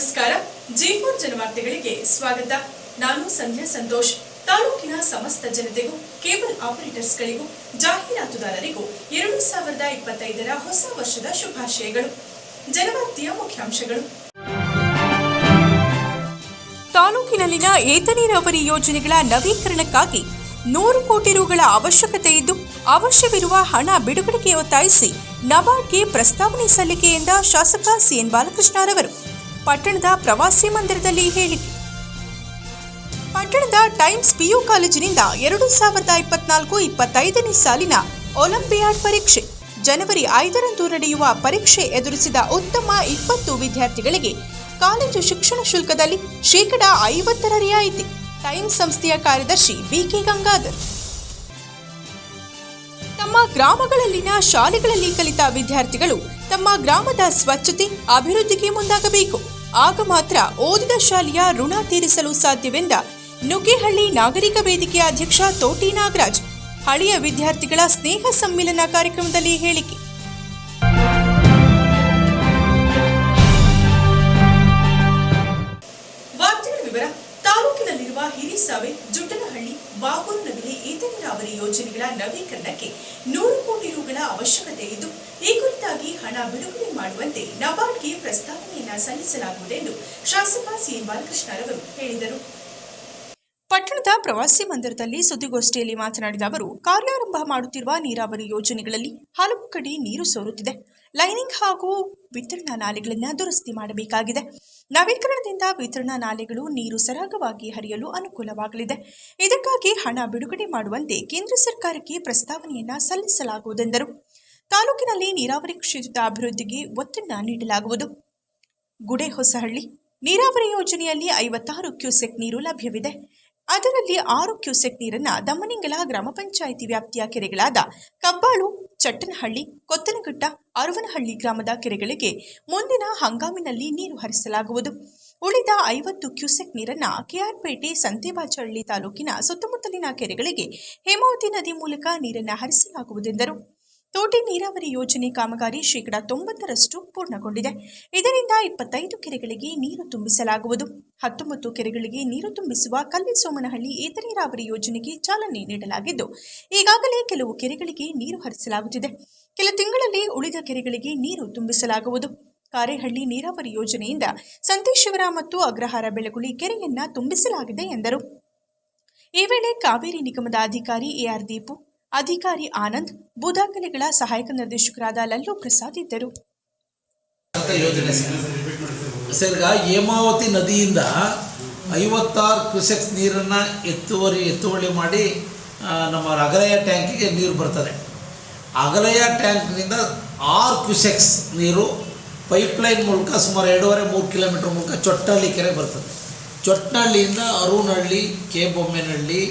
ನಮಸ್ಕಾರ. G four ಜನವಾರ್ತೆಗಳಿಗೆ ಸ್ವಾಗತ. ನಾನು ಸಂಧ್ಯಾ ಸಂತೋಷ್. ತಾಲೂಕಿನ ಸಮಸ್ತ ಜನತೆಗೂ, ಕೇಬಲ್ ಆಪರೇಟರ್ಸ್ಗಳಿಗೂ, ಜಾಹೀರಾತುದಾರರಿಗೂ ಎರಡು ಸಾವಿರದ ಇಪ್ಪತ್ತೈದರ ಹೊಸ ವರ್ಷದ ಶುಭಾಶಯಗಳು. ಜನವಾರ್ತೆಯ ಮುಖ್ಯಾಂಶಗಳು. ತಾಲೂಕಿನಲ್ಲಿನ ಏತ ನೀರಾವರಿ ಯೋಜನೆಗಳ ನವೀಕರಣಕ್ಕಾಗಿ ನೂರು ಕೋಟಿ ರುಗಳ ಅವಶ್ಯಕತೆ ಇದ್ದು, ಅವಶ್ಯವಿರುವ ಹಣ ಬಿಡುಗಡೆಗೆ ಒತ್ತಾಯಿಸಿ ನಬಾರ್ಡ್ಗೆ ಪ್ರಸ್ತಾವನೆ ಸಲ್ಲಿಕೆ ಎಂದ ಶಾಸಕ ಸಿಎನ್ ಬಾಲಕೃಷ್ಣರವರು ಪಟ್ಟಣದ ಪ್ರವಾಸಿ ಮಂದಿರದಲ್ಲಿ ಹೇಳಿಕೆ. ಪಟ್ಟಣದ ಟೈಮ್ಸ್ ಪಿಯು ಕಾಲೇಜಿನಿಂದ ಎರಡು ಸಾವಿರದ ಇಪ್ಪತ್ನಾಲ್ಕು ಇಪ್ಪತ್ತೈದನೇ ಸಾಲಿನ ಒಲಿಂಪಿಯಾಡ್ ಪರೀಕ್ಷೆ. ಜನವರಿ ಐದರಂದು ನಡೆಯುವ ಪರೀಕ್ಷೆ ಎದುರಿಸಿದ ಉತ್ತಮ ಇಪ್ಪತ್ತು ವಿದ್ಯಾರ್ಥಿಗಳಿಗೆ ಕಾಲೇಜು ಶಿಕ್ಷಣ ಶುಲ್ಕದಲ್ಲಿ ಶೇಕಡಾ ಐವತ್ತರ ರಿಯಾಯಿತಿ ಟೈಮ್ಸ್ ಸಂಸ್ಥೆಯ ಕಾರ್ಯದರ್ಶಿ ಬಿಕೆ ಗಂಗಾಧರ್. ತಮ್ಮ ಗ್ರಾಮಗಳಲ್ಲಿನ ಶಾಲೆಗಳಲ್ಲಿ ಕಲಿತ ವಿದ್ಯಾರ್ಥಿಗಳು ತಮ್ಮ ಗ್ರಾಮದ ಸ್ವಚ್ಛತೆ, ಅಭಿವೃದ್ಧಿಗೆ ಮುಂದಾಗಬೇಕು. ಆಗ ಮಾತ್ರ ಓದಿದ ಶಾಲೆಯ ಋಣ ತೀರಿಸಲು ಸಾಧ್ಯವೆಂದ ನುಗ್ಗೇಹಳ್ಳಿ ನಾಗರಿಕ ವೇದಿಕೆ ಅಧ್ಯಕ್ಷ ತೋಟಿ ನಾಗರಾಜ್, ಹಳೆಯ ವಿದ್ಯಾರ್ಥಿಗಳ ಸ್ನೇಹ ಸಮ್ಮಿಲನ ಕಾರ್ಯಕ್ರಮದಲ್ಲಿ ಹೇಳಿಕೆ. ತಾಲೂಕಿನಲ್ಲಿರುವ ಹಿರಿಸಾವೆ ಜುಟ್ಟನಹಳ್ಳಿ, ಬಾಗೂರು ನೀರಾವರಿ ಯೋಜನೆಗಳ ನವೀಕರಣಕ್ಕೆ ನೂರು ಕೋಟಿ ರುಗಳ ಅವಶ್ಯಕತೆ ಇದ್ದು, ಈ ಕುರಿತಾಗಿ ಹಣ ಬಿಡುಗಡೆ ಮಾಡುವಂತೆ ನಬಾರ್ಡ್ಗೆ ಪ್ರಸ್ತಾವನೆಯನ್ನ ಸಲ್ಲಿಸಲಾಗುವುದೆಂದು ಶಾಸಕ ಸಿ. ಬಾಲಕೃಷ್ಣರವರು ಹೇಳಿದರು. ಪಟ್ಟಣದ ಪ್ರವಾಸಿ ಮಂದಿರದಲ್ಲಿ ಸುದ್ದಿಗೋಷ್ಠಿಯಲ್ಲಿ ಮಾತನಾಡಿದ ಅವರು, ಕಾರ್ಯಾರಂಭ ಮಾಡುತ್ತಿರುವ ನೀರಾವರಿ ಯೋಜನೆಗಳಲ್ಲಿ ಹಲವು ಕಡೆ ನೀರು ಸೋರುತ್ತಿದೆ. ಲೈನಿಂಗ್ ಹಾಗೂ ವಿತರಣಾ ನಾಲೆಗಳನ್ನು ದುರಸ್ತಿ ಮಾಡಬೇಕಾಗಿದೆ. ನವೀಕರಣದಿಂದ ವಿತರಣಾ ನಾಲೆಗಳು ನೀರು ಸರಾಗವಾಗಿ ಹರಿಯಲು ಅನುಕೂಲವಾಗಲಿದೆ. ಇದಕ್ಕಾಗಿ ಹಣ ಬಿಡುಗಡೆ ಮಾಡುವಂತೆ ಕೇಂದ್ರ ಸರ್ಕಾರಕ್ಕೆ ಪ್ರಸ್ತಾವನೆಯನ್ನ ಸಲ್ಲಿಸಲಾಗುವುದೆಂದರು. ತಾಲೂಕಿನಲ್ಲಿ ನೀರಾವರಿ ಕ್ಷೇತ್ರದ ಅಭಿವೃದ್ಧಿಗೆ ಒತ್ತನ್ನ ನೀಡಲಾಗುವುದು. ಗುಡೆ ಹೊಸಹಳ್ಳಿ ನೀರಾವರಿ ಯೋಜನೆಯಲ್ಲಿ ಐವತ್ತಾರು ಕ್ಯೂಸೆಕ್ ನೀರು ಲಭ್ಯವಿದೆ. ಅದರಲ್ಲಿ ಆರು ಕ್ಯೂಸೆಕ್ ನೀರನ್ನ ದಮ್ಮನಿಂಗಲ ಗ್ರಾಮ ಪಂಚಾಯಿತಿ ವ್ಯಾಪ್ತಿಯ ಕೆರೆಗಳಾದ ಕಬ್ಬಾಳು ಚಟ್ಟನಹಳ್ಳಿ, ಕೊತ್ತನಘಟ್ಟ, ಅರುವನಹಳ್ಳಿ ಗ್ರಾಮದ ಕೆರೆಗಳಿಗೆ ಮುಂದಿನ ಹಂಗಾಮಿನಲ್ಲಿ ನೀರು ಹರಿಸಲಾಗುವುದು. ಉಳಿದ ಐವತ್ತು ಕ್ಯೂಸೆಕ್ ನೀರನ್ನು ಕೆಆರ್ಪೇಟೆ ಸಂತೇಬಾಚಹಳ್ಳಿ ತಾಲೂಕಿನ ಸುತ್ತಮುತ್ತಲಿನ ಕೆರೆಗಳಿಗೆ ಹೇಮಾವತಿ ನದಿ ಮೂಲಕ ನೀರನ್ನು ಹರಿಸಲಾಗುವುದೆಂದರು ತೋಟಿ ನೀರಾವರಿ ಯೋಜನೆ ಕಾಮಗಾರಿ ಶೇಕಡಾ ತೊಂಬತ್ತರಷ್ಟು ಪೂರ್ಣಗೊಂಡಿದೆ. ಇದರಿಂದ ಇಪ್ಪತ್ತೈದು ಕೆರೆಗಳಿಗೆ ನೀರು ತುಂಬಿಸಲಾಗುವುದು. ಹತ್ತೊಂಬತ್ತು ಕೆರೆಗಳಿಗೆ ನೀರು ತುಂಬಿಸುವ ಕಲ್ಲಿಸೋಮನಹಳ್ಳಿ ಏತ ನೀರಾವರಿ ಯೋಜನೆಗೆ ಚಾಲನೆ ನೀಡಲಾಗಿದ್ದು, ಈಗಾಗಲೇ ಕೆಲವು ಕೆರೆಗಳಿಗೆ ನೀರು ಹರಿಸಲಾಗುತ್ತಿದೆ. ಕೆಲ ತಿಂಗಳಲ್ಲಿ ಉಳಿದ ಕೆರೆಗಳಿಗೆ ನೀರು ತುಂಬಿಸಲಾಗುವುದು. ಕಾರೇಹಳ್ಳಿ ನೀರಾವರಿ ಯೋಜನೆಯಿಂದ ಸಂತೇಶ್ವರ ಮತ್ತು ಅಗ್ರಹಾರ ಬೆಳಗುಳಿ ಕೆರೆಯನ್ನ ತುಂಬಿಸಲಾಗಿದೆ ಎಂದರು. ಈ ವೇಳೆ ಕಾವೇರಿ ನಿಗಮದ ಅಧಿಕಾರಿ ಎಆರ್ ದೀಪು ಅಧಿಕಾರಿ ಆನಂದ್ ಬೂದಾಕಲೆಗಳ ಸಹಾಯಕ ನಿರ್ದೇಶಕರಾದ ಲಲ್ಲು ಪ್ರಸಾದ್ ಇದ್ದರು. ಹೇಮಾವತಿ ನದಿಯಿಂದ ಐವತ್ತಾರು ಕ್ಯೂಸೆಕ್ಸ್ ನೀರನ್ನು ಎತ್ತುವರಿ, ಎತ್ತುವಳಿ ಮಾಡಿ ನಮ್ಮ ಅಗಲಯ ಟ್ಯಾಂಕಿಗೆ ನೀರು ಬರ್ತದೆ. ಅಗಲಯ ಟ್ಯಾಂಕ್ನಿಂದ ಆರು ಕ್ಯೂಸೆಕ್ಸ್ ನೀರು ಪೈಪ್ಲೈನ್ ಮೂಲಕ ಸುಮಾರು ಎರಡೂವರೆ ಮೂರು ಕಿಲೋಮೀಟ್ರ್ ಮೂಲಕ ಚೊಟ್ಟಹಳ್ಳಿ ಕೆರೆ ಬರ್ತದೆ. ಚೊಟ್ಟನಹಳ್ಳಿಯಿಂದ ಅರುಣಹಳ್ಳಿ ಕೆ. ಬೊಮ್ಮೆನಹಳ್ಳಿ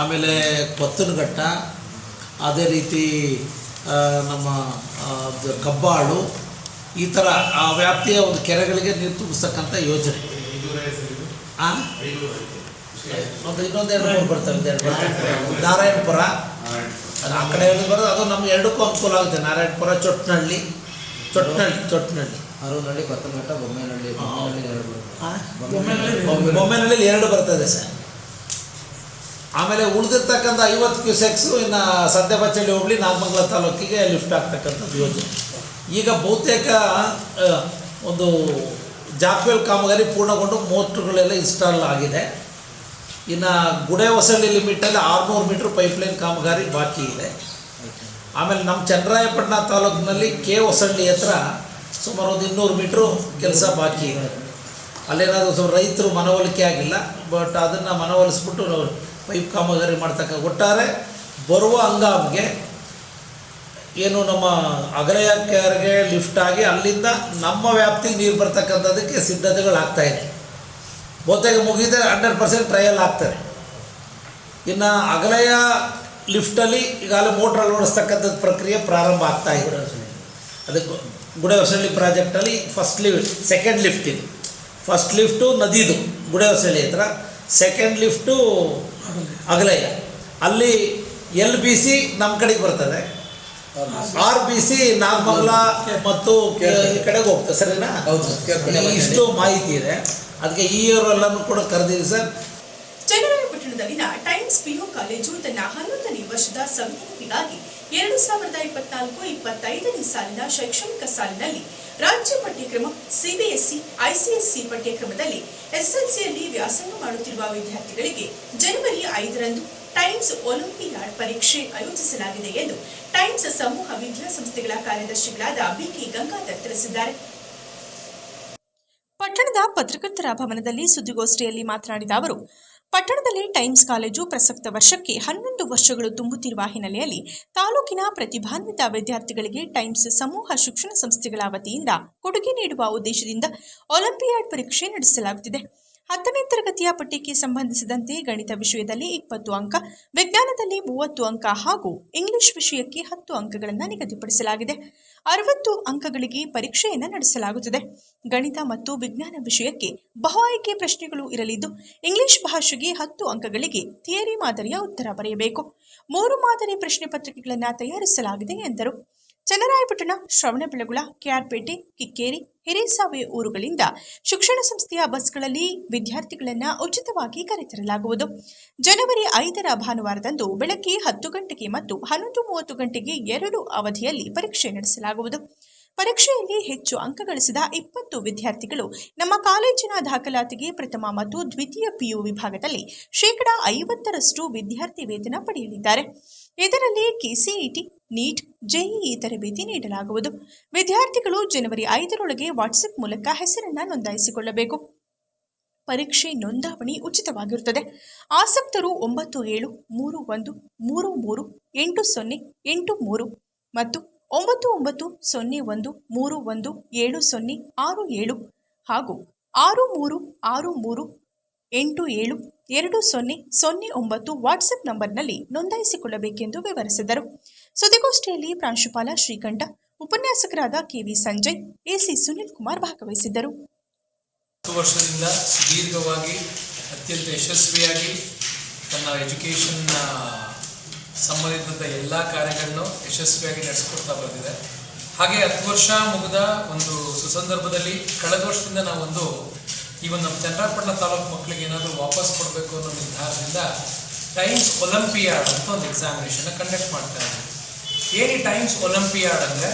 ಆಮೇಲೆ ಕೊತ್ತನಘಟ್ಟ ಅದೇ ರೀತಿ ನಮ್ಮ ಕಬ್ಬಾಳು ಈ ಥರ ಆ ವ್ಯಾಪ್ತಿಯ ಒಂದು ಕೆರೆಗಳಿಗೆ ನೀರು ತುಂಬಿಸ್ತಕ್ಕಂಥ ಯೋಜನೆ. ಆ? ಒಂದು ಇನ್ನೊಂದು ಎರಡು ಮೂರು ಬರ್ತವೆ ನಾರಾಯಣಪುರ. ಆ ಕಡೆ ಹೇಳಿ ಬರೋದು ಅದು ನಮ್ಗೆ ಎರಡಕ್ಕೂ ಅನುಕೂಲ ಆಗುತ್ತೆ. ನಾರಾಯಣಪುರ ಚೊಟ್ನಹಳ್ಳಿ ಚೊಟ್ನಹಳ್ಳಿ ಚೊಟ್ನಹಳ್ಳಿ ಅರುನಹಳ್ಳಿ ಕೊತ್ತಮಘಟ್ಟ ಬೊಮ್ಮೆನಹಳ್ಳಿ ಬೊಮ್ಮೇನಹಳ್ಳಿ ಎರಡು ಬರುತ್ತೆ. ಆ? ಬೊಮ್ಮೆನಹಳ್ಳಿ ಎರಡು ಬರ್ತದೆ ಸರ್. ಆಮೇಲೆ ಉಳಿದಿರ್ತಕ್ಕಂಥ ಐವತ್ತು ಕ್ಯೂಸೆಕ್ಸು ಇನ್ನು ಸದ್ಯಬಚ್ಚಳ್ಳಿ ಹೋಗಲಿ ನಾಗಮಂಗಲ ತಾಲೂಕಿಗೆ ಲಿಫ್ಟ್ ಆಗ್ತಕ್ಕಂಥದ್ದು ಯೋಜನೆ ಈಗ ಬಹುತೇಕ ಒಂದು ಜಾಕ್ವೆಲ್ ಕಾಮಗಾರಿ ಪೂರ್ಣಗೊಂಡು ಮೋಟ್ರುಗಳೆಲ್ಲ ಇನ್ಸ್ಟಾಲ್ ಆಗಿದೆ. ಇನ್ನು ಗುಡೆ ಹೊಸಳ್ಳಿ ಲಿಮಿಟಲ್ಲಿ ಆರುನೂರು ಮೀಟ್ರ್ ಪೈಪ್ಲೈನ್ ಕಾಮಗಾರಿ ಬಾಕಿ ಇದೆ. ಆಮೇಲೆ ನಮ್ಮ ಚನ್ನರಾಯಪಟ್ಟಣ ತಾಲೂಕಿನಲ್ಲಿ ಕೆ ಹೊಸಳ್ಳಿ ಹತ್ರ ಸುಮಾರು ಒಂದು ಇನ್ನೂರು ಮೀಟ್ರು ಕೆಲಸ ಬಾಕಿ ಇದೆ. ಅಲ್ಲೇನಾದರೂ ಸ್ವಲ್ಪ ರೈತರು ಮನವೊಲಿಕೆ ಆಗಿಲ್ಲ, ಬಟ್ ಅದನ್ನು ಮನವೊಲಿಸ್ಬಿಟ್ಟು ನಾವು ಪೈಪ್ ಕಾಮಗಾರಿ ಮಾಡ್ತಕ್ಕ ಒಟ್ಟಾರೆ ಬರುವ ಹಂಗಾಮಿಗೆ ಏನು ನಮ್ಮ ಅಗಲೆಯ ಕೆರೆಗೆ ಲಿಫ್ಟ್ ಆಗಿ ಅಲ್ಲಿಂದ ನಮ್ಮ ವ್ಯಾಪ್ತಿಗೆ ನೀರು ಬರ್ತಕ್ಕಂಥದ್ದಕ್ಕೆ ಸಿದ್ಧತೆಗಳು ಆಗ್ತಾ ಇದೆ. ಬಹುತೇಕ ಮುಗಿದ ಹಂಡ್ರೆಡ್ ಪರ್ಸೆಂಟ್ ಟ್ರಯಲ್ ಆಗ್ತದೆ. ಇನ್ನು ಅಗಲೆಯ ಲಿಫ್ಟಲ್ಲಿ ಈಗಾಗಲೇ ಮೋಟ್ರ್ ಅಳವಡಿಸ್ತಕ್ಕಂಥದ್ದು ಪ್ರಕ್ರಿಯೆ ಪ್ರಾರಂಭ ಆಗ್ತಾ ಇದೆ. ಅದಕ್ಕೆ ಗುಡೆ ಹೊಸಳ್ಳಿ ಪ್ರಾಜೆಕ್ಟಲ್ಲಿ ಫಸ್ಟ್ ಲಿಫ್ಟ್, ಸೆಕೆಂಡ್ ಲಿಫ್ಟ್ ಇದು. ಫಸ್ಟ್ ಲಿಫ್ಟು ನದಿದು ಗುಡೆ ಹೊಸಳ್ಳಿ ಹತ್ರ. ಸೆಕೆಂಡ್ ಲಿಫ್ಟು ಅಗಲಯ್ಯ ಅಲ್ಲಿ ಎಲ್ ಬಿ ಸಿ ನಮ್ಮ ಕಡೆಗೆ ಬರ್ತದೆ. ಆರ್ ಬಿ ಸಿ ನಾಗಮಂಗಲ ಮತ್ತು ಈ ಕಡೆಗೆ ಹೋಗ್ತದೆ ಸರಿನಾ? ಹೌದು. ಇಷ್ಟು ಮಾಹಿತಿ ಇದೆ. ಅದಕ್ಕೆ ಈ ಎಲ್ಲನೂ ಕೂಡ ಕರೆದಿದ್ದೀವಿ ಸರ್. ಚನ್ನರಾಯಪಟ್ಟಣದಲ್ಲಿನ ಟೈಮ್ಸ್ ಪಿಯು ಕಾಲೇಜು ತನ್ನ ಹನ್ನೊಂದನೇ ವರ್ಷದ ಸಂವಿಧಾನಕ್ಕಾಗಿ ಎರಡು ಸಾವಿರದ ಇಪ್ಪತ್ನಾಲ್ಕು ಇಪ್ಪತ್ತೈದನೇ ಸಾಲಿನ ಶೈಕ್ಷಣಿಕ ಸಾಲಿನಲ್ಲಿ ರಾಜ್ಯ ಪಠ್ಯಕ್ರಮ ಸಿಬಿಎಸ್ಇ ಐಸಿಎಸ್ಸಿ ಪಠ್ಯಕ್ರಮದಲ್ಲಿ ಎಸ್ಎಲ್ಸಿಯಲ್ಲಿ ವ್ಯಾಸಂಗ ಮಾಡುತ್ತಿರುವ ವಿದ್ಯಾರ್ಥಿಗಳಿಗೆ ಜನವರಿ ಐದರಂದು ಟೈಮ್ಸ್ ಒಲಿಂಪಿಯಾಡ್ ಪರೀಕ್ಷೆ ಆಯೋಜಿಸಲಾಗಿದೆ ಎಂದು ಟೈಮ್ಸ್ ಸಮೂಹ ವಿದ್ಯಾಸಂಸ್ಥೆಗಳ ಕಾರ್ಯದರ್ಶಿಗಳಾದ ಬಿಕೆ ಗಂಗಾಧರ್ ತಿಳಿಸಿದ್ದಾರೆ. ಪಟ್ಟಣದ ಪತ್ರಕರ್ತರ ಭವನದಲ್ಲಿ ಸುದ್ದಿಗೋಷ್ಠಿಯಲ್ಲಿ ಮಾತನಾಡಿದ ಅವರು ಪಟ್ಟಣದಲ್ಲಿ ಟೈಮ್ಸ್ ಕಾಲೇಜು ಪ್ರಸಕ್ತ ವರ್ಷಕ್ಕೆ ಹನ್ನೊಂದು ವರ್ಷಗಳು ತುಂಬುತ್ತಿರುವ ಹಿನ್ನೆಲೆಯಲ್ಲಿ ತಾಲೂಕಿನ ಪ್ರತಿಭಾನ್ವಿತ ವಿದ್ಯಾರ್ಥಿಗಳಿಗೆ ಟೈಮ್ಸ್ ಸಮೂಹ ಶಿಕ್ಷಣ ಸಂಸ್ಥೆಗಳ ವತಿಯಿಂದ ಕೊಡುಗೆ ನೀಡುವ ಉದ್ದೇಶದಿಂದ ಒಲಿಂಪಿಯಾಡ್ ಪರೀಕ್ಷೆ ನಡೆಸಲಾಗುತ್ತಿದೆ. ಹತ್ತನೇ ತರಗತಿಯ ಪಠ್ಯಕ್ಕೆ ಸಂಬಂಧಿಸಿದಂತೆ ಗಣಿತ ವಿಷಯದಲ್ಲಿ ಇಪ್ಪತ್ತು ಅಂಕ, ವಿಜ್ಞಾನದಲ್ಲಿ ಮೂವತ್ತು ಅಂಕ ಹಾಗೂ ಇಂಗ್ಲಿಷ್ ವಿಷಯಕ್ಕೆ ಹತ್ತು ಅಂಕಗಳನ್ನು ನಿಗದಿಪಡಿಸಲಾಗಿದೆ. ಅರವತ್ತು ಅಂಕಗಳಿಗೆ ಪರೀಕ್ಷೆಯನ್ನು ನಡೆಸಲಾಗುತ್ತದೆ. ಗಣಿತ ಮತ್ತು ವಿಜ್ಞಾನ ವಿಷಯಕ್ಕೆ ಬಹು ಆಯ್ಕೆ ಪ್ರಶ್ನೆಗಳು ಇರಲಿದ್ದು, ಇಂಗ್ಲಿಷ್ ಭಾಷೆಗೆ ಹತ್ತು ಅಂಕಗಳಿಗೆ ಥಿಯರಿ ಮಾದರಿಯ ಉತ್ತರ ಬರೆಯಬೇಕು. ಮೂರು ಮಾದರಿ ಪ್ರಶ್ನೆ ಪತ್ರಿಕೆಗಳನ್ನು ತಯಾರಿಸಲಾಗಿದೆ ಎಂದರು. ಚನ್ನರಾಯಪಟ್ಟಣ, ಶ್ರವಣಬೆಳಗುಳ, ಕೆಆರ್ಪೇಟೆ, ಕಿಕ್ಕೇರಿ ಹಿರೇಸಾವೆ ಊರುಗಳಿಂದ ಶಿಕ್ಷಣ ಸಂಸ್ಥೆಯ ಬಸ್ಗಳಲ್ಲಿ ವಿದ್ಯಾರ್ಥಿಗಳನ್ನು ಉಚಿತವಾಗಿ ಕರೆತರಲಾಗುವುದು. ಜನವರಿ ಐದರ ಭಾನುವಾರದಂದು ಬೆಳಗ್ಗೆ ಹತ್ತು ಗಂಟೆಗೆ ಮತ್ತು ಹನ್ನೊಂದು ಮೂವತ್ತು ಗಂಟೆಗೆ ಎರಡು ಅವಧಿಯಲ್ಲಿ ಪರೀಕ್ಷೆ ನಡೆಸಲಾಗುವುದು. ಪರೀಕ್ಷೆಯಲ್ಲಿ ಹೆಚ್ಚು ಅಂಕ ಗಳಿಸಿದ ಇಪ್ಪತ್ತು ವಿದ್ಯಾರ್ಥಿಗಳು ನಮ್ಮ ಕಾಲೇಜಿನ ದಾಖಲಾತಿಗೆ ಪ್ರಥಮ ಮತ್ತು ದ್ವಿತೀಯ ಪಿಯು ವಿಭಾಗದಲ್ಲಿ ಶೇಕಡಾ ಐವತ್ತರಷ್ಟು ವಿದ್ಯಾರ್ಥಿ ವೇತನ ಪಡೆಯಲಿದ್ದಾರೆ. ಇದರಲ್ಲಿ ಕೆಸಿಇಟಿ ನೀಟ್ ಜೆಇಇ ತರಬೇತಿ ನೀಡಲಾಗುವುದು. ವಿದ್ಯಾರ್ಥಿಗಳು ಜನವರಿ ಐದರೊಳಗೆ ವಾಟ್ಸಪ್ ಮೂಲಕ ಹೆಸರನ್ನು ನೋಂದಾಯಿಸಿಕೊಳ್ಳಬೇಕು. ಪರೀಕ್ಷೆ ನೋಂದಾವಣಿ ಉಚಿತವಾಗಿರುತ್ತದೆ. ಆಸಕ್ತರು ಒಂಬತ್ತು ಏಳು ಮೂರು ಒಂದು ಮೂರು ಮೂರು ಎಂಟು ಸೊನ್ನೆ ಎಂಟು ಮೂರು ಮತ್ತು ಒಂಬತ್ತು ಒಂಬತ್ತು ಸೊನ್ನೆ ಒಂದು ಮೂರು ಒಂದು ಏಳು ಸೊನ್ನೆ ಆರು ಏಳು ಹಾಗೂ ಆರು ಮೂರು ಆರು ಮೂರು ಎಂಟು ಏಳು ಎರಡು ಸೊನ್ನೆ ಸೊನ್ನೆ ಒಂಬತ್ತು ವಾಟ್ಸಪ್ ನಂಬರ್ನಲ್ಲಿ ನೋಂದಾಯಿಸಿಕೊಳ್ಳಬೇಕೆಂದು ವಿವರಿಸಿದರು. ಸುದ್ದಿಗೋಷ್ಠಿಯಲ್ಲಿ ಪ್ರಾಂಶುಪಾಲ ಶ್ರೀಕಂಠ, ಉಪನ್ಯಾಸಕರಾದ ಕೆವಿ ಸಂಜಯ್, ಎಸಿ ಸುನಿಲ್ ಕುಮಾರ್ ಭಾಗವಹಿಸಿದ್ದರು ವರ್ಷದಿಂದ ಸುದೀರ್ಘವಾಗಿ ಅತ್ಯಂತ ಯಶಸ್ವಿಯಾಗಿ ತನ್ನ ಎಜುಕೇಷನ್ ಸಂಬಂಧಿಸಿದಂಥ ಎಲ್ಲ ಕಾರ್ಯಗಳನ್ನು ಯಶಸ್ವಿಯಾಗಿ ನಡೆಸ್ಕೊಡ್ತಾ ಬಂದಿದೆ. ಹಾಗೆ ಹತ್ತು ವರ್ಷ ಮುಗಿದ ಒಂದು ಸುಸಂದರ್ಭದಲ್ಲಿ ಕಳೆದ ವರ್ಷದಿಂದ ನಾವೊಂದು ಈ ಒಂದು ನಮ್ಮ ಚನ್ನರಾಯಪಟ್ಟಣ ತಾಲೂಕು ಮಕ್ಕಳಿಗೆ ಏನಾದರೂ ವಾಪಸ್ ಕೊಡಬೇಕು ಅನ್ನೋ ನಿರ್ಧಾರದಿಂದ ಟೈಮ್ಸ್ ಒಲಂಪಿಯಾಡ್ ಅಂತ ಒಂದು ಎಕ್ಸಾಮಿನೇಷನ್ನ ಕಂಡಕ್ಟ್ ಮಾಡ್ತಾ ಏನು ಟೈಮ್ಸ್ ಒಲಂಪಿಯಾಡ್ ಅಂದರೆ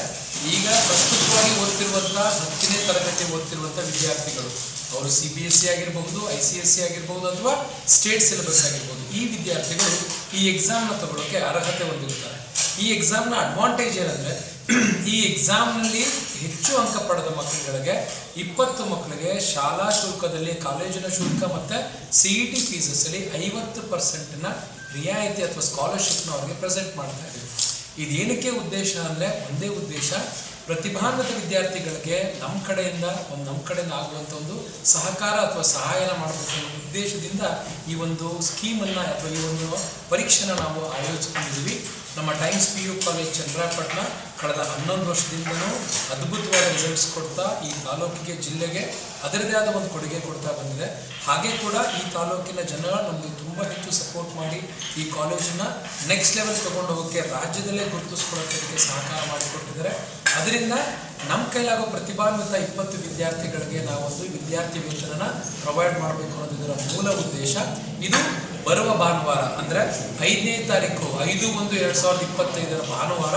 ಈಗ ಪ್ರಸ್ತುತವಾಗಿ ಓದ್ತಿರುವಂಥ ಹತ್ತನೇ ತರಗತಿ ಓದ್ತಿರುವಂಥ ವಿದ್ಯಾರ್ಥಿಗಳು. ಅವರು ಸಿ ಬಿ ಎಸ್ ಸಿ ಆಗಿರಬಹುದು ಐ ಸಿ ಎಸ್ ಸಿ ಆಗಿರ್ಬೋದು ಅಥವಾ ಸ್ಟೇಟ್ ಸಿಲೆಬಸ್ ಆಗಿರ್ಬೋದು ಈ ವಿದ್ಯಾರ್ಥಿಗಳು ಈ ಎಕ್ಸಾಮ್ನ ತಗೊಳ್ಳೋಕ್ಕೆ ಅರ್ಹತೆ ಹೊಂದಿರ್ತಾರೆ ಈ ಎಕ್ಸಾಮ್ನ ಅಡ್ವಾಂಟೇಜ್ ಏನಂದರೆ ಈ ಎಕ್ಸಾಮ್ನಲ್ಲಿ ಹೆಚ್ಚು ಅಂಕ ಪಡೆದ ಮಕ್ಕಳುಗಳಿಗೆ ಇಪ್ಪತ್ತು ಮಕ್ಕಳಿಗೆ ಶಾಲಾ ಶುಲ್ಕದಲ್ಲಿ, ಕಾಲೇಜಿನ ಶುಲ್ಕ ಮತ್ತು ಸಿ ಇ ಟಿ ಫೀಸಸ್ಸಲ್ಲಿ ಐವತ್ತು ಪರ್ಸೆಂಟನ್ನ ರಿಯಾಯಿತಿ ಅಥವಾ ಸ್ಕಾಲರ್ಶಿಪ್ನ ಅವ್ರಿಗೆ ಪ್ರೆಸೆಂಟ್ ಮಾಡ್ತಾ ಇದ್ದೀವಿ. ಇದೇನಕ್ಕೆ ಉದ್ದೇಶ ಅಂದರೆ ಒಂದೇ ಉದ್ದೇಶ, ಪ್ರತಿಭಾನ್ವಿತ ವಿದ್ಯಾರ್ಥಿಗಳಿಗೆ ನಮ್ಮ ಕಡೆಯಿಂದ ಒಂದು ನಮ್ಮ ಕಡೆಯಿಂದ ಆಗುವಂಥ ಒಂದು ಸಹಕಾರ ಅಥವಾ ಸಹಾಯನ ಮಾಡಬೇಕು ಅನ್ನೋ ಉದ್ದೇಶದಿಂದ ಈ ಒಂದು ಸ್ಕೀಮನ್ನು ಅಥವಾ ಈ ಒಂದು ಪರೀಕ್ಷೆನ ನಾವು ಆಯೋಜಿಸ್ಕೊಂಡಿದ್ದೀವಿ. ನಮ್ಮ Times P U college Chandrapattana ಕಳೆದ ಹನ್ನೊಂದು ವರ್ಷದಿಂದನೂ ಅದ್ಭುತವಾದ ರಿಸಲ್ಟ್ಸ್ ಕೊಡ್ತಾ ಈ ತಾಲೂಕಿಗೆ, ಜಿಲ್ಲೆಗೆ ಅದರದೇ ಆದ ಒಂದು ಕೊಡುಗೆ ಕೊಡ್ತಾ ಬಂದಿದೆ. ಹಾಗೆ ಕೂಡ ಈ ತಾಲೂಕಿನ ಜನ ನಮಗೆ ತುಂಬ ಹೆಚ್ಚು ಸಪೋರ್ಟ್ ಮಾಡಿ ಈ ಕಾಲೇಜನ್ನು ನೆಕ್ಸ್ಟ್ ಲೆವೆಲ್ ತಗೊಂಡು ಹೋಗೋಕ್ಕೆ ರಾಜ್ಯದಲ್ಲೇ ಗುರುತಿಸ್ಕೊಳ್ಳೋಕ್ಕೆ ಸಹಕಾರ ಮಾಡಿಕೊಟ್ಟಿದ್ದಾರೆ. ಅದರಿಂದ ನಮ್ಮ ಕೈಲಾಗೋ ಪ್ರತಿಭಾನ್ವಿತ ಇಪ್ಪತ್ತು ವಿದ್ಯಾರ್ಥಿಗಳಿಗೆ ನಾವೊಂದು ವಿದ್ಯಾರ್ಥಿ ವೇತನನ ಪ್ರೊವೈಡ್ ಮಾಡಬೇಕು ಅನ್ನೋದು ಮೂಲ ಉದ್ದೇಶ. ಇದು ಬರುವ ಭಾನುವಾರ, ಅಂದರೆ ಐದನೇ ತಾರೀಕು, ಐದು ಒಂದು ಎರಡು ಸಾವಿರದ ಇಪ್ಪತ್ತೈದರ ಭಾನುವಾರ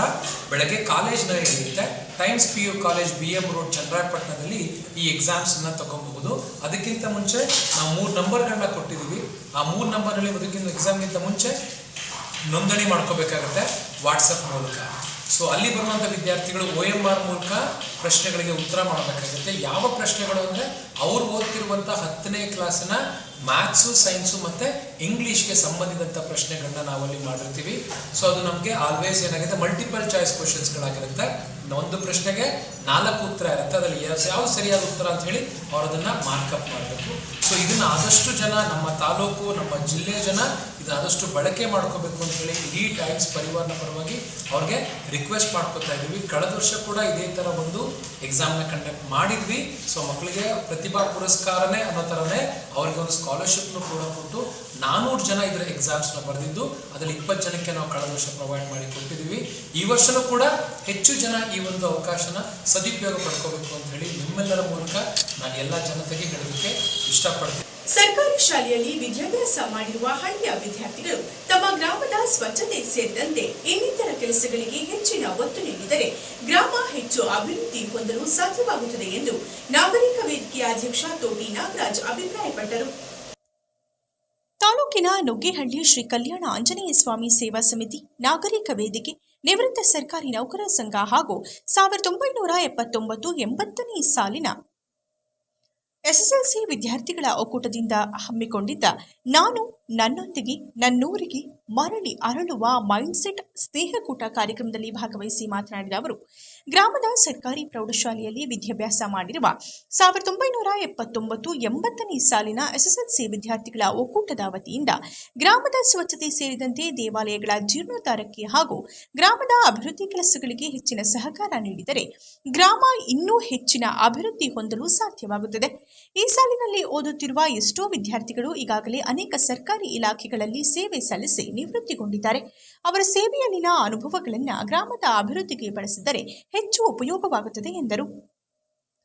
ಬೆಳಗ್ಗೆ ಕಾಲೇಜ್ನಲ್ಲಿ ಇರುತ್ತೆ. Times P U college B M road ಚನ್ನರಾಯಪಟ್ಟಣದಲ್ಲಿ ಈ ಎಕ್ಸಾಮ್ಸನ್ನು ತಗೊಬಹುದು. ಅದಕ್ಕಿಂತ ಮುಂಚೆ ನಾವು ಮೂರು ನಂಬರ್ಗಳನ್ನ ಕೊಟ್ಟಿದ್ದೀವಿ. ಆ ಮೂರು ನಂಬರ್ನಲ್ಲಿ ಅದಕ್ಕಿಂತ ಎಕ್ಸಾಮ್ಗಿಂತ ಮುಂಚೆ ನೋಂದಣಿ ಮಾಡ್ಕೋಬೇಕಾಗತ್ತೆ ವಾಟ್ಸಪ್ ಮೂಲಕ. ಸೊ ಅಲ್ಲಿ ಬರುವಂಥ ವಿದ್ಯಾರ್ಥಿಗಳು ಒ ಎಂ ಆರ್ ಮೂಲಕ ಪ್ರಶ್ನೆಗಳಿಗೆ ಉತ್ತರ ಮಾಡಬೇಕಾಗುತ್ತೆ. ಯಾವ ಪ್ರಶ್ನೆಗಳು ಅಂದರೆ ಅವ್ರು ಓದ್ತಿರುವಂಥ ಹತ್ತನೇ ಕ್ಲಾಸಿನ ಮ್ಯಾಥ್ಸು ಸೈನ್ಸು ಮತ್ತು ಇಂಗ್ಲೀಷ್ಗೆ ಸಂಬಂಧಿಸಿದಂಥ ಪ್ರಶ್ನೆಗಳನ್ನ ನಾವಲ್ಲಿ ಮಾಡಿರ್ತೀವಿ. ಸೊ ಅದು ನಮಗೆ ಆಲ್ವೇಸ್ ಏನಾಗುತ್ತೆ? ಮಲ್ಟಿಪಲ್ ಚಾಯ್ಸ್ ಕ್ವಶನ್ಸ್ಗಳಾಗಿರುತ್ತೆ ಒಂದು ಪ್ರಶ್ನೆಗೆ ನಾಲ್ಕು ಉತ್ತರ ಇರುತ್ತೆ. ಅದರಲ್ಲಿ ಯಾವ ಸರಿಯಾದ ಉತ್ತರ ಅಂತ ಹೇಳಿ ಅವ್ರು ಅದನ್ನು ಮಾರ್ಕಪ್ ಮಾಡಬೇಕು. ಸೊ ಇದನ್ನು ಆದಷ್ಟು ಜನ ನಮ್ಮ ತಾಲೂಕು, ನಮ್ಮ ಜಿಲ್ಲೆಯ ಜನ ಇದನ್ನ ಆದಷ್ಟು ಬಳಕೆ ಮಾಡ್ಕೋಬೇಕು ಅಂತ ಹೇಳಿ ಇಡೀ ಟೈಮ್ಸ್ ಪರಿವಾರನ ಪರವಾಗಿ ಅವ್ರಿಗೆ ರಿಕ್ವೆಸ್ಟ್ ಮಾಡ್ಕೋತಾ ಇದ್ದೀವಿ. ಕಳೆದ ವರ್ಷ ಕೂಡ ಇದೇ ಥರ ಒಂದು ಎಕ್ಸಾಮ್ನ ಕಂಡಕ್ಟ್ ಮಾಡಿದ್ವಿ. ಸೊ ಮಕ್ಕಳಿಗೆ ಪ್ರತಿಭಾ ಪುರಸ್ಕಾರನೇ ಅನ್ನೋ ಥರನೇ ಅವ್ರಿಗೆ ಒಂದು ಸ್ಕಾಲರ್ಶಿಪ್ನು ಕೂಡ ಕೊಟ್ಟು ನಾನ್ನೂರು ಜನ ಇದರ ಎಕ್ಸಾಮ್ಸ್ನ ಬರೆದಿದ್ದು. ಅದರಲ್ಲಿ ಇಪ್ಪತ್ತು ಜನಕ್ಕೆ ನಾವು ಕಳೆದ ವರ್ಷ ಪ್ರೊವೈಡ್ ಮಾಡಿ ಕೊಟ್ಟಿದ್ದೀವಿ. ಈ ವರ್ಷನೂ ಕೂಡ ಹೆಚ್ಚು ಜನ ಈ ಒಂದು ಅವಕಾಶನ ಸದುಪಯೋಗ ಪಡ್ಕೋಬೇಕು ಅಂತ ಹೇಳಿ ನಿಮ್ಮೆಲ್ಲರ ಮೂಲಕ ನಾನು ಎಲ್ಲ ಜನತೆಗೆ ಹೇಳೋದಕ್ಕೆ ಇಷ್ಟಪಡ್ತೀನಿ. ಸರ್ಕಾರಿ ಶಾಲೆಯಲ್ಲಿ ವಿದ್ಯಾಭ್ಯಾಸ ಮಾಡಿರುವ ಹಳ್ಳಿಯ ವಿದ್ಯಾರ್ಥಿಗಳು ತಮ್ಮ ಗ್ರಾಮದ ಸ್ವಚ್ಛತೆ ಸೇರಿದಂತೆ ಇನ್ನಿತರ ಕೆಲಸಗಳಿಗೆ ಹೆಚ್ಚಿನ ಒತ್ತು ನೀಡಿದರೆ ಗ್ರಾಮ ಹೆಚ್ಚು ಅಭಿವೃದ್ಧಿ ಹೊಂದಲು ಸಾಧ್ಯವಾಗುತ್ತದೆ ಎಂದು ನಾಗರಿಕ ವೇದಿಕೆಯ ಅಧ್ಯಕ್ಷ ತೋಟಿ ನಾಗರಾಜ್ ಅಭಿಪ್ರಾಯಪಟ್ಟರು. ತಾಲೂಕಿನ ನುಗ್ಗೇಹಳ್ಳಿ ಶ್ರೀ ಕಲ್ಯಾಣ ಆಂಜನೇಯ ಸ್ವಾಮಿ ಸೇವಾ ಸಮಿತಿ, ನಾಗರಿಕ ವೇದಿಕೆ, ನಿವೃತ್ತ ಸರ್ಕಾರಿ ನೌಕರ ಸಂಘ ಹಾಗೂ ಸಾವಿರದ ಒಂಬೈನೂರ ಎಪ್ಪತ್ತೊಂಬತ್ತು ಎಂಬತ್ತನೇ ಸಾಲಿನ ಎಸ್ಎಸ್ಎಲ್ಸಿ ವಿದ್ಯಾರ್ಥಿಗಳ ಒಕ್ಕೂಟದಿಂದ ಹಮ್ಮಿಕೊಂಡಿದ್ದ ನಾನು ನನ್ನೊಂದಿಗೆ, ನನ್ನೂರಿಗೆ ಮರಳಿ ಅರಳುವ ಮೈಂಡ್ಸೆಟ್ ಸ್ನೇಹಕೂಟ ಕಾರ್ಯಕ್ರಮದಲ್ಲಿ ಭಾಗವಹಿಸಿ ಮಾತನಾಡಿದ ಅವರು, ಗ್ರಾಮದ ಸರ್ಕಾರಿ ಪ್ರೌಢಶಾಲೆಯಲ್ಲಿ ವಿದ್ಯಾಭ್ಯಾಸ ಮಾಡಿರುವ ಸಾವಿರದ ಒಂಬೈನೂರ ಎಪ್ಪತ್ತೊಂಬತ್ತು ಎಂಬತ್ತನೇ ಸಾಲಿನ ಎಸ್ಎಸ್ಎಲ್ಸಿ ವಿದ್ಯಾರ್ಥಿಗಳ ಒಕ್ಕೂಟದ ವತಿಯಿಂದ ಗ್ರಾಮದ ಸ್ವಚ್ಛತೆ ಸೇರಿದಂತೆ ದೇವಾಲಯಗಳ ಜೀರ್ಣೋದ್ಧಾರಕ್ಕೆ ಹಾಗೂ ಗ್ರಾಮದ ಅಭಿವೃದ್ಧಿ ಕೆಲಸಗಳಿಗೆ ಹೆಚ್ಚಿನ ಸಹಕಾರ ನೀಡಿದರೆ ಗ್ರಾಮ ಇನ್ನೂ ಹೆಚ್ಚಿನ ಅಭಿವೃದ್ಧಿ ಹೊಂದಲು ಸಾಧ್ಯವಾಗುತ್ತದೆ. ಈ ಸಾಲಿನಲ್ಲಿ ಓದುತ್ತಿರುವ ಎಷ್ಟೋ ವಿದ್ಯಾರ್ಥಿಗಳು ಈಗಾಗಲೇ ಅನೇಕ ಸರ್ಕಾರಿ ಇಲಾಖೆಗಳಲ್ಲಿ ಸೇವೆ ಸಲ್ಲಿಸಿ ನಿವೃತ್ತಿಗೊಂಡಿದ್ದಾರೆ. ಅವರ ಸೇವೆಯಲ್ಲಿನ ಅನುಭವಗಳನ್ನು ಗ್ರಾಮದ ಅಭಿವೃದ್ಧಿಗೆ ಬಳಸಿದರೆ ಹೆಚ್ಚು ಉಪಯೋಗವಾಗುತ್ತದೆ ಎಂದರು.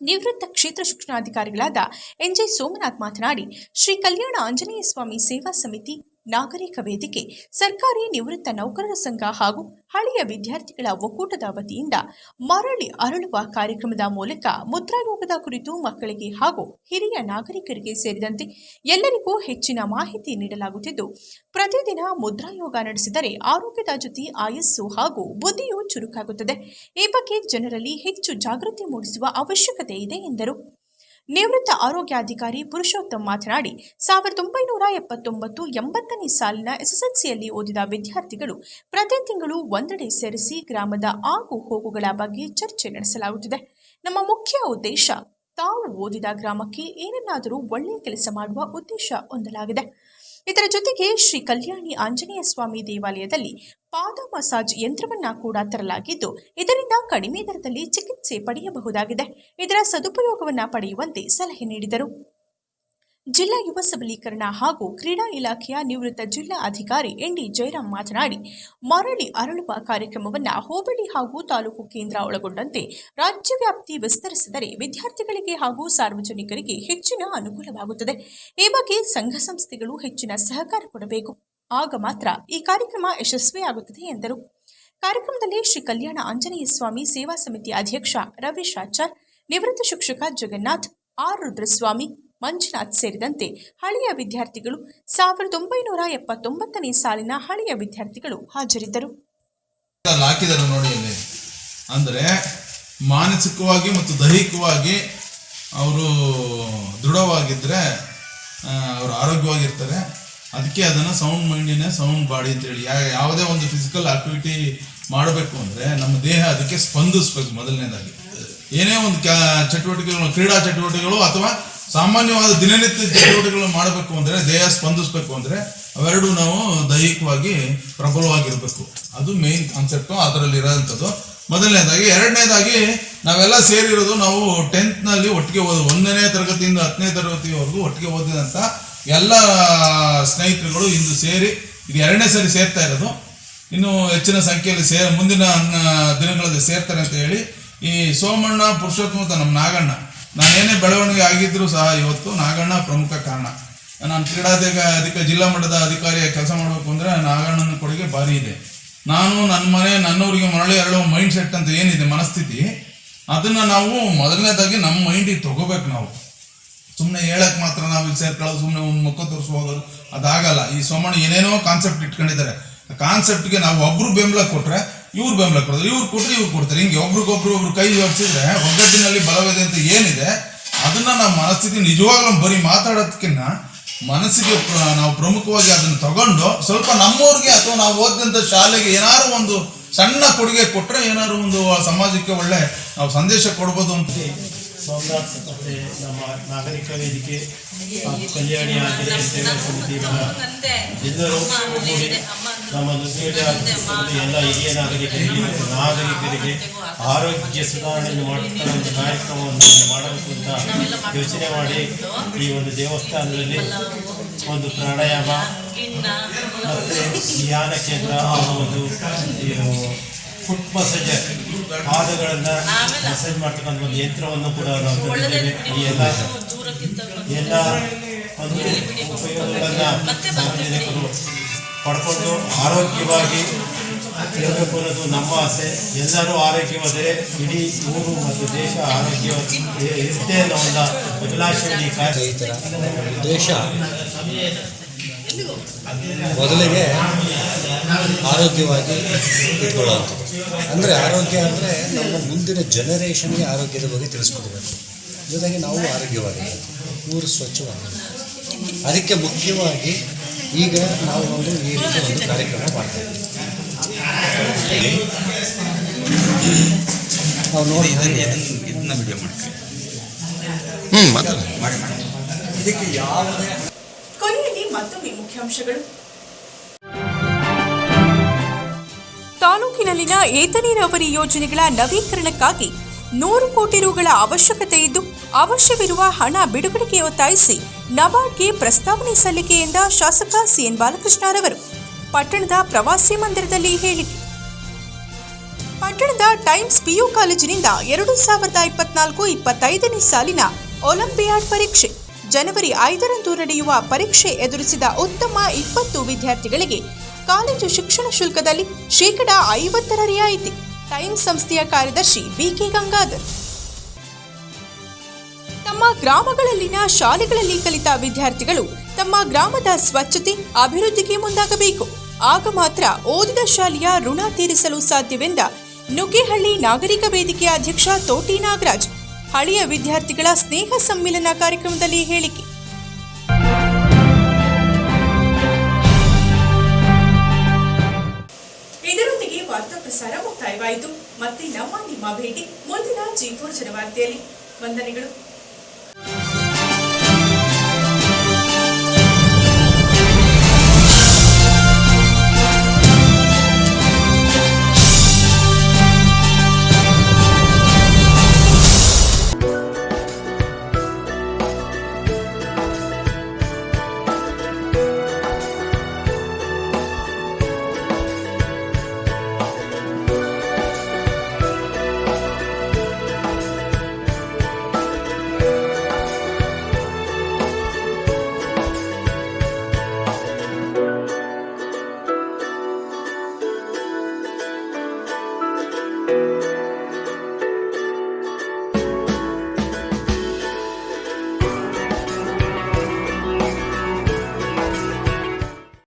ನಿವೃತ್ತ ಕ್ಷೇತ್ರ ಶಿಕ್ಷಣಾಧಿಕಾರಿಗಳಾದ ಎನ್ಜೆ ಸೋಮನಾಥ್ ಮಾತನಾಡಿ, ಶ್ರೀ ಕಲ್ಯಾಣ ಆಂಜನೇಯ ಸ್ವಾಮಿ ಸೇವಾ ಸಮಿತಿ ನಾಗರಿಕ ವೇದಿಕೆ, ಸರ್ಕಾರಿ ನಿವೃತ್ತ ನೌಕರರ ಸಂಘ ಹಾಗೂ ಹಳೆಯ ವಿದ್ಯಾರ್ಥಿಗಳ ಒಕ್ಕೂಟದ ವತಿಯಿಂದ ಮರಳಿ ಅರಳುವ ಕಾರ್ಯಕ್ರಮದ ಮೂಲಕ ಮುದ್ರಾಯೋಗದ ಕುರಿತು ಮಕ್ಕಳಿಗೆ ಹಾಗೂ ಹಿರಿಯ ನಾಗರಿಕರಿಗೆ ಸೇರಿದಂತೆ ಎಲ್ಲರಿಗೂ ಹೆಚ್ಚಿನ ಮಾಹಿತಿ ನೀಡಲಾಗುತ್ತಿದ್ದು, ಪ್ರತಿದಿನ ಮುದ್ರಾಯೋಗ ನಡೆಸಿದರೆ ಆರೋಗ್ಯದ ಜೊತೆ ಆಯಸ್ಸು ಹಾಗೂ ಬುದ್ಧಿಯು ಚುರುಕಾಗುತ್ತದೆ. ಈ ಬಗ್ಗೆ ಜನರಲ್ಲಿ ಹೆಚ್ಚು ಜಾಗೃತಿ ಮೂಡಿಸುವ ಅವಶ್ಯಕತೆ ಇದೆ ಎಂದರು. ನಿವೃತ್ತ ಆರೋಗ್ಯಾಧಿಕಾರಿ ಪುರುಷೋತ್ತಮ್ ಮಾತನಾಡಿ, ಸಾವಿರದ ಒಂಬೈನೂರ ಎಪ್ಪತ್ತೊಂಬತ್ತು ಎಂಬತ್ತನೇ ಸಾಲಿನ ಎಸ್ಎಸ್ಎಲ್ಸಿಯಲ್ಲಿ ಓದಿದ ವಿದ್ಯಾರ್ಥಿಗಳು ಪ್ರತಿ ತಿಂಗಳು ಒಂದೆಡೆ ಸೇರಿಸಿ ಗ್ರಾಮದ ಆಗು ಹೋಗುಗಳ ಬಗ್ಗೆ ಚರ್ಚೆ ನಡೆಸಲಾಗುತ್ತಿದೆ. ನಮ್ಮ ಮುಖ್ಯ ಉದ್ದೇಶ, ತಾವು ಓದಿದ ಗ್ರಾಮಕ್ಕೆ ಏನನ್ನಾದರೂ ಒಳ್ಳೆಯ ಕೆಲಸ ಮಾಡುವ ಉದ್ದೇಶ ಹೊಂದಲಾಗಿದೆ. ಇದರ ಜೊತೆಗೆ ಶ್ರೀ ಕಲ್ಯಾಣಿ ಆಂಜನೇಯ ಸ್ವಾಮಿ ದೇವಾಲಯದಲ್ಲಿ ಪಾದ ಮಸಾಜ್ ಯಂತ್ರವನ್ನ ಕೂಡ ತರಲಾಗಿದ್ದು, ಇದರಿಂದ ಕಡಿಮೆ ದರದಲ್ಲಿ ಚಿಕಿತ್ಸೆ ಪಡೆಯಬಹುದಾಗಿದೆ. ಇದರ ಸದುಪಯೋಗವನ್ನ ಪಡೆಯುವಂತೆ ಸಲಹೆ ನೀಡಿದರು. ಜಿಲ್ಲಾ ಯುವ ಸಬಲೀಕರಣ ಹಾಗೂ ಕ್ರೀಡಾ ಇಲಾಖೆಯ ನಿವೃತ್ತ ಜಿಲ್ಲಾ ಅಧಿಕಾರಿ ಎನ್ಡಿ ಜಯರಾಮ್ ಮಾತನಾಡಿ, ಮರಳಿ ಅರಳುವ ಕಾರ್ಯಕ್ರಮವನ್ನು ಹೋಬಳಿ ಹಾಗೂ ತಾಲೂಕು ಕೇಂದ್ರ ಒಳಗೊಂಡಂತೆ ರಾಜ್ಯವ್ಯಾಪ್ತಿ ವಿಸ್ತರಿಸಿದರೆ ವಿದ್ಯಾರ್ಥಿಗಳಿಗೆ ಹಾಗೂ ಸಾರ್ವಜನಿಕರಿಗೆ ಹೆಚ್ಚಿನ ಅನುಕೂಲವಾಗುತ್ತದೆ. ಈ ಬಗ್ಗೆ ಸಂಘ ಸಂಸ್ಥೆಗಳು ಹೆಚ್ಚಿನ ಸಹಕಾರ ಕೊಡಬೇಕು. ಆಗ ಮಾತ್ರ ಈ ಕಾರ್ಯಕ್ರಮ ಯಶಸ್ವಿಯಾಗುತ್ತದೆ ಎಂದರು. ಕಾರ್ಯಕ್ರಮದಲ್ಲಿ ಶ್ರೀ ಕಲ್ಯಾಣ ಆಂಜನೇಯ ಸ್ವಾಮಿ ಸೇವಾ ಸಮಿತಿ ಅಧ್ಯಕ್ಷ ರವೀಶ್ ಆಚಾರ್ ನಿವೃತ್ತ ಶಿಕ್ಷಕ ಜಗನ್ನಾಥ್, ಆರ್ ರುದ್ರಸ್ವಾಮಿ ಮಂಜುನಾಥ್ ಸೇರಿದಂತೆ ಹಳೆಯ ವಿದ್ಯಾರ್ಥಿಗಳು ಸಾವಿರದ ಒಂಬೈನೂರ ಎಪ್ಪತ್ತೊಂಬತ್ತನೇ ಸಾಲಿನ ಹಳೆಯ ವಿದ್ಯಾರ್ಥಿಗಳು ಹಾಜರಿದ್ದರು. ನೋಡಿ ಅಂದರೆ ಮಾನಸಿಕವಾಗಿ ಮತ್ತು ದೈಹಿಕವಾಗಿ ಅವರು ದೃಢವಾಗಿದ್ದರೆ ಅವರು ಆರೋಗ್ಯವಾಗಿರ್ತಾರೆ. ಅದಕ್ಕೆ ಅದನ್ನು ಸೌಂಡ್ ಮೈಂಡಿನೇ ಸೌಂಡ್ ಬಾಡಿ ಅಂತೇಳಿ ಯಾವುದೇ ಒಂದು ಫಿಸಿಕಲ್ ಆಕ್ಟಿವಿಟಿ ಮಾಡಬೇಕು ಅಂದರೆ ನಮ್ಮ ದೇಹ ಅದಕ್ಕೆ ಸ್ಪಂದಿಸ್ಬೇಕು ಮೊದಲನೇದಾಗಿ. ಏನೇ ಒಂದು ಚಟುವಟಿಕೆಗಳು, ಕ್ರೀಡಾ ಚಟುವಟಿಕೆಗಳು ಅಥವಾ ಸಾಮಾನ್ಯವಾದ ದಿನನಿತ್ಯ ಚಟುವಟಿಕೆಗಳು ಮಾಡಬೇಕು ಅಂದರೆ, ದೇಹ ಸ್ಪಂದಿಸ್ಬೇಕು ಅಂದರೆ, ಅವೆರಡೂ ನಾವು ದೈಹಿಕವಾಗಿ ಪ್ರಬಲವಾಗಿರಬೇಕು. ಅದು ಮೇನ್ ಕಾನ್ಸೆಪ್ಟು ಅದರಲ್ಲಿ ಇರೋಂಥದ್ದು ಮೊದಲನೇದಾಗಿ, ಎರಡನೇದಾಗಿ, ನಾವೆಲ್ಲ ಸೇರಿರೋದು ನಾವು ಟೆಂತ್ನಲ್ಲಿ ಒಟ್ಟಿಗೆ ಓದು, ಒಂದನೇ ತರಗತಿಯಿಂದ ಹತ್ತನೇ ತರಗತಿವರೆಗೂ ಒಟ್ಟಿಗೆ ಓದಿದಂಥ ಎಲ್ಲ ಸ್ನೇಹಿತರುಗಳು ಇಂದು ಸೇರಿ, ಇದು ಎರಡನೇ ಸರಿ ಸೇರ್ತಾ ಇರೋದು. ಇನ್ನು ಹೆಚ್ಚಿನ ಸಂಖ್ಯೆಯಲ್ಲಿ ಸೇರ, ಮುಂದಿನ ದಿನಗಳಲ್ಲಿ ಸೇರ್ತಾರೆ ಅಂತ ಹೇಳಿ, ಈ ಸೋಮಣ್ಣ, ಪುರುಷೋತ್ತಮ ನಮ್ಮ ನಾಗಣ್ಣ ನಾನೇನೇ ಬೆಳವಣಿಗೆ ಆಗಿದ್ರು ಸಹ ಇವತ್ತು ನಾಗಣ್ಣ ಪ್ರಮುಖ ಕಾರಣ. ನಾನು ಕ್ರೀಡಾಧಿಕ ಅಧಿಕ ಜಿಲ್ಲಾ ಮಟ್ಟದ ಅಧಿಕಾರಿ ಕೆಲಸ ಮಾಡಬೇಕು ಅಂದರೆ ನಾಗಣ್ಣನ ಕೊಡುಗೆ ಭಾರಿ ಇದೆ. ನಾನು ನನ್ನ ಮನೆ ನನ್ನವರಿಗೆ ಮರಳಿ ಎರಡು ಮೈಂಡ್ ಸೆಟ್ ಅಂತ ಏನಿದೆ, ಮನಸ್ಥಿತಿ, ಅದನ್ನು ನಾವು ಮೊದಲನೇದಾಗಿ ನಮ್ಮ ಮೈಂಡಿಗೆ ತಗೋಬೇಕು ನಾವು. ಸುಮ್ಮನೆ ಹೇಳಕ್ಕೆ ಮಾತ್ರ ನಾವು ಸೇರ್ಕೊಳ್ಳೋದು ಸುಮ್ಮನೆ ಒಂದು ಮುಖ ತೋರಿಸ್ಬೋದು, ಅದಾಗಲ್ಲ. ಈ ಸೋಮಣ್ಣ ಏನೇನೋ ಕಾನ್ಸೆಪ್ಟ್ ಇಟ್ಕೊಂಡಿದ್ದಾರೆ. ಕಾನ್ಸೆಪ್ಟ್ಗೆ ನಾವು ಒಬ್ರು ಬೆಂಬಲ ಕೊಟ್ರೆ ಇವ್ರು ಬೆಂಬಲ ಕೊಡೋದು, ಇವ್ರು ಕೊಟ್ಟರೆ ಇವ್ರು ಕೊಡ್ತಾರೆ. ಹಿಂಗೆ ಒಬ್ರಿಗೊಬ್ರು ಒಬ್ರು ಕೈ ಜೋಡಿಸಿದ್ರೆ ಒಗ್ಗಟ್ಟಿನಲ್ಲಿ ಬಲವಿದೆ ಅಂತ ಏನಿದೆ, ಅದನ್ನ ನಾವು ಮನಸ್ಥಿತಿ ನಿಜವಾಗ್ಲೂ ಬರೀ ಮಾತಾಡೋದಕ್ಕಿಂತ ಮನಸ್ಸಿಗೆ ನಾವು ಪ್ರಮುಖವಾಗಿ ಅದನ್ನು ತಗೊಂಡು ಸ್ವಲ್ಪ ನಮ್ಮವ್ರಿಗೆ ಅಥವಾ ನಾವು ಓದಿದಂಥ ಶಾಲೆಗೆ ಏನಾದ್ರು ಒಂದು ಸಣ್ಣ ಕೊಡುಗೆ ಕೊಟ್ಟರೆ ಏನಾದ್ರು ಒಂದು ಸಮಾಜಕ್ಕೆ ಒಳ್ಳೆ, ನಾವು ಸಂದೇಶ ಕೊಡ್ಬೋದು ಅಂತ ಮತ್ತು ನಮ್ಮ ನಾಗರಿಕ ವೇದಿಕೆ ಕಲ್ಯಾಣಿ ಆಗಿದೆ ಸೇವಾ ಸಮಿತಿಗಳ ಎಲ್ಲರೂ ನಮ್ಮ ಆಚರಿಸಿದ ಎಲ್ಲ ಹಿರಿಯ ನಾಗರಿಕರಿಗೆ ನಾಗರಿಕರಿಗೆ ಆರೋಗ್ಯ ಸುಧಾರಣೆಯನ್ನು ಮಾಡುತ್ತಾ ಒಂದು ಕಾರ್ಯಕ್ರಮವನ್ನು ಮಾಡಬೇಕು ಅಂತ ಯೋಚನೆ ಮಾಡಿ ಈ ಒಂದು ದೇವಸ್ಥಾನದಲ್ಲಿ ಒಂದು ಪ್ರಾಣಾಯಾಮ ಮತ್ತು ಧ್ಯಾನ ಕೇಂದ್ರ ಹಾಗೂ ಒಂದು ಫುಟ್ ಮಸಾಜ್ ಪಾದಗಳನ್ನು ಮಸಾಜ್ ಮಾಡ್ತಕ್ಕಂಥ ಒಂದು ಯಂತ್ರವನ್ನು ಕೂಡ ನಾವು ಈ ಎಲ್ಲ ಎಲ್ಲ ಒಂದು ಉಪಯೋಗಗಳನ್ನು ಸಾರ್ವಜನಿಕರು ಪಡ್ಕೊಂಡು ಆರೋಗ್ಯವಾಗಿ ಇರಬೇಕು ಅನ್ನೋದು ನಮ್ಮ ಆಸೆ. ಎಲ್ಲರೂ ಆರೋಗ್ಯವಾದರೆ ಇಡೀ ಊರು ಮತ್ತು ದೇಶ ಆರೋಗ್ಯ ಇರುತ್ತೆ ಅನ್ನೋ ಒಂದು ಅಭಿಲಾಷೆಯಲ್ಲಿ ದೇಶ. ಕಾರ್ಯ ಮೊದಲಿಗೆ ಆರೋಗ್ಯವಾಗಿ ಇಟ್ಕೊಳ್ಳೋದು. ಅಂದರೆ ಆರೋಗ್ಯ ಅಂದರೆ ನಮ್ಮ ಮುಂದಿನ ಜನರೇಷನ್ಗೆ ಆರೋಗ್ಯದ ಬಗ್ಗೆ ತಿಳಿಸ್ಕೊಡ್ಬೇಕು. ಜೊತೆಗೆ ನಾವು ಆರೋಗ್ಯವಾಗಿರಬೇಕು. ಊರು ಸ್ವಚ್ಛವಾಗಿರಬೇಕು. ಅದಕ್ಕೆ ಮುಖ್ಯವಾಗಿ ಈಗ ನಾವು ಒಂದು ಈ ರೀತಿ ಒಂದು ಕಾರ್ಯಕ್ರಮ ಮಾಡ್ತಾ ಇದ್ದೀವಿ. ನಾವು ನೋಡಿ ಇದಕ್ಕೆ ಯಾವುದೇ ಕೊನೆಯಲ್ಲಿ ಮತ್ತೊಮ್ಮೆ ಮುಖ್ಯಾಂಶಗಳು. ತಾಲೂಕಿನಲ್ಲಿನ ಏತ ನೀರಾವರಿ ಯೋಜನೆಗಳ ನವೀಕರಣಕ್ಕಾಗಿ ನೂರು ಕೋಟಿ ರುಗಳ ಅವಶ್ಯಕತೆ ಇದ್ದು, ಅವಶ್ಯವಿರುವ ಹಣ ಬಿಡುಗಡೆಗೆ ಒತ್ತಾಯಿಸಿ ನಬಾರ್ಡ್ಗೆ ಪ್ರಸ್ತಾವನೆ ಸಲ್ಲಿಕೆ ಎಂದ ಶಾಸಕ ಸಿಎನ್ ಬಾಲಕೃಷ್ಣರವರು ಪಟ್ಟಣದ ಪ್ರವಾಸಿ ಮಂದಿರದಲ್ಲಿ ಹೇಳಿಕೆ. ಪಟ್ಟಣದ ಟೈಮ್ಸ್ ಪಿಯು ಕಾಲೇಜಿನಿಂದ ಎರಡು ಸಾವಿರದ ಇಪ್ಪತ್ನಾಲ್ಕು ಇಪ್ಪತ್ತೈದನೇ ಸಾಲಿನ ಒಲಿಂಪಿಯಾಡ್ ಪರೀಕ್ಷೆ. ಜನವರಿ ಐದರಂದು ನಡೆಯುವ ಪರೀಕ್ಷೆ ಎದುರಿಸಿದ ಉತ್ತಮ ಇಪ್ಪತ್ತು ವಿದ್ಯಾರ್ಥಿಗಳಿಗೆ ಕಾಲೇಜು ಶಿಕ್ಷಣ ಶುಲ್ಕದಲ್ಲಿ ಶೇಕಡಾ ಐವತ್ತರ ರಿಯಾಯಿತಿ ಟೈಮ್ಸ್ ಸಂಸ್ಥೆಯ ಕಾರ್ಯದರ್ಶಿ ಬಿಕೆ ಗಂಗಾಧರ್. ತಮ್ಮ ಗ್ರಾಮಗಳಲ್ಲಿನ ಶಾಲೆಗಳಲ್ಲಿ ಕಲಿತ ವಿದ್ಯಾರ್ಥಿಗಳು ತಮ್ಮ ಗ್ರಾಮದ ಸ್ವಚ್ಛತೆ, ಅಭಿವೃದ್ಧಿಗೆ ಮುಂದಾಗಬೇಕು. ಆಗ ಮಾತ್ರ ಓದಿದ ಶಾಲೆಯ ಋಣ ತೀರಿಸಲು ಸಾಧ್ಯವೆಂದ ನುಗ್ಗೇಹಳ್ಳಿ ನಾಗರಿಕ ವೇದಿಕೆ ಅಧ್ಯಕ್ಷ ತೋಟಿ ನಾಗರಾಜ್. ಹಳೆಯ ವಿದ್ಯಾರ್ಥಿಗಳ ಸ್ನೇಹ ಸಮ್ಮಿಲನ ಕಾರ್ಯಕ್ರಮದಲ್ಲಿ ಹೇಳಿಕೆ. ಪ್ರಸಾರ ಮುಕ್ತಾಯವಾಯಿತು ಮತ್ತೆ ನಮ್ಮ ನಿಮ್ಮ ಭೇಟಿ ಮುಂದಿನ ಜಿ ಫೋರ್ ಜನವಾರ್ತೆಯಲ್ಲಿ. ವಂದನೆಗಳು.